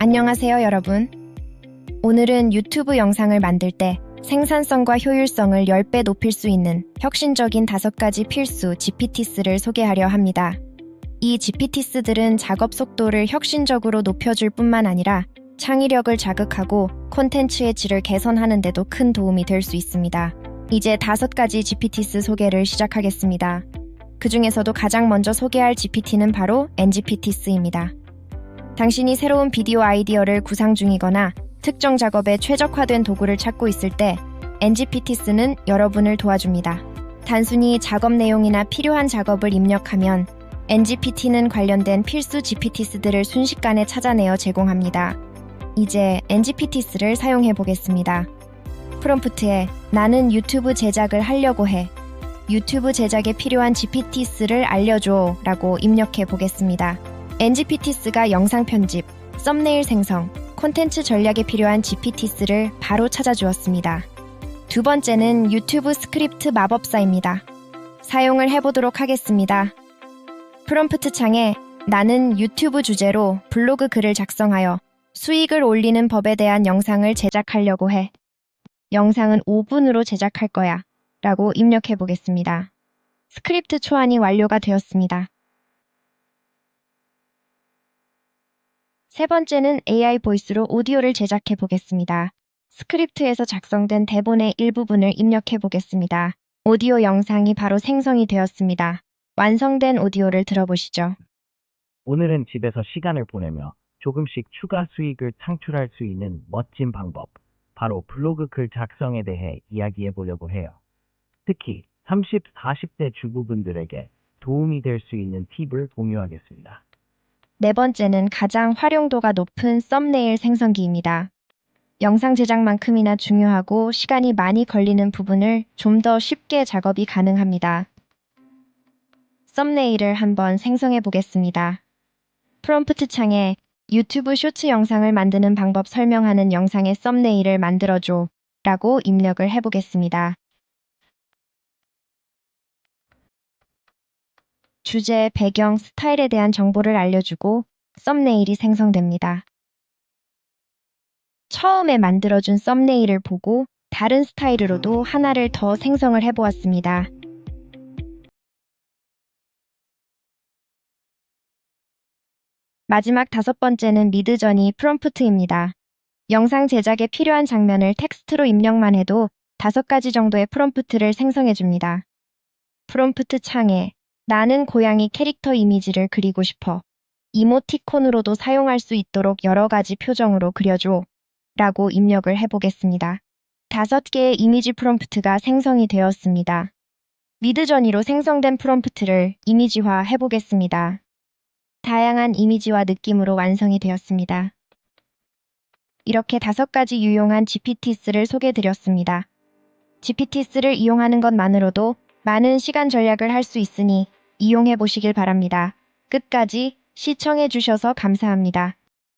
안녕하세요, 여러분. 오늘은 유튜브 영상을 만들 때 생산성과 효율성을 10배 높일 수 있는 혁신적인 다섯 가지 필수 GPTs를 소개하려 합니다. 이 GPTs들은 작업 속도를 혁신적으로 높여줄 뿐만 아니라 창의력을 자극하고 콘텐츠의 질을 개선하는 데도 큰 도움이 될 수 있습니다. 이제 다섯 가지 GPTs 소개를 시작하겠습니다. 그 중에서도 가장 먼저 소개할 GPT는 바로 NGPTs입니다. 당신이 새로운 비디오 아이디어를 구상 중이거나 특정 작업에 최적화된 도구를 찾고 있을 때 NGPTs는 여러분을 도와줍니다. 단순히 작업 내용이나 필요한 작업을 입력하면 NGPT는 관련된 필수 GPTs들을 순식간에 찾아내어 제공합니다. 이제 NGPTs를 사용해 보겠습니다. 프롬프트에 나는 유튜브 제작을 하려고 해. 유튜브 제작에 필요한 GPTs를 알려줘 라고 입력해 보겠습니다. NGPTs가 영상 편집, 썸네일 생성, 콘텐츠 전략에 필요한 GPTs를 바로 찾아주었습니다. 두 번째는 유튜브 스크립트 마법사입니다. 사용을 해보도록 하겠습니다. 프롬프트 창에 나는 유튜브 주제로 블로그 글을 작성하여 수익을 올리는 법에 대한 영상을 제작하려고 해. 영상은 5분으로 제작할 거야. 라고 입력해 보겠습니다. 스크립트 초안이 완료가 되었습니다. 세 번째는 AI 보이스로 오디오를 제작해 보겠습니다. 스크립트에서 작성된 대본의 일부분을 입력해 보겠습니다. 오디오 영상이 바로 생성이 되었습니다. 완성된 오디오를 들어보시죠. 오늘은 집에서 시간을 보내며 조금씩 추가 수익을 창출할 수 있는 멋진 방법, 바로 블로그 글 작성에 대해 이야기해 보려고 해요. 특히 30, 40대 주부분들에게 도움이 될 수 있는 팁을 공유하겠습니다. 네 번째는 가장 활용도가 높은 썸네일 생성기입니다. 영상 제작만큼이나 중요하고 시간이 많이 걸리는 부분을 좀 더 쉽게 작업이 가능합니다. 썸네일을 한번 생성해 보겠습니다. 프롬프트 창에 유튜브 쇼츠 영상을 만드는 방법 설명하는 영상의 썸네일을 만들어줘 라고 입력을 해보겠습니다. 주제, 배경, 스타일에 대한 정보를 알려주고 썸네일이 생성됩니다. 처음에 만들어준 썸네일을 보고 다른 스타일로도 하나를 더 생성을 해보았습니다. 마지막 다섯 번째는 미드저니 프롬프트입니다. 영상 제작에 필요한 장면을 텍스트로 입력만 해도 다섯 가지 정도의 프롬프트를 생성해줍니다. 프롬프트 창에 나는 고양이 캐릭터 이미지를 그리고 싶어. 이모티콘으로도 사용할 수 있도록 여러 가지 표정으로 그려줘. 라고 입력을 해보겠습니다. 다섯 개의 이미지 프롬프트가 생성이 되었습니다. 미드저니로 생성된 프롬프트를 이미지화 해보겠습니다. 다양한 이미지와 느낌으로 완성이 되었습니다. 이렇게 다섯 가지 유용한 GPTs를 소개드렸습니다. GPTs를 이용하는 것만으로도 많은 시간 절약을 할 수 있으니 이용해 보시길 바랍니다. 끝까지 시청해 주셔서 감사합니다.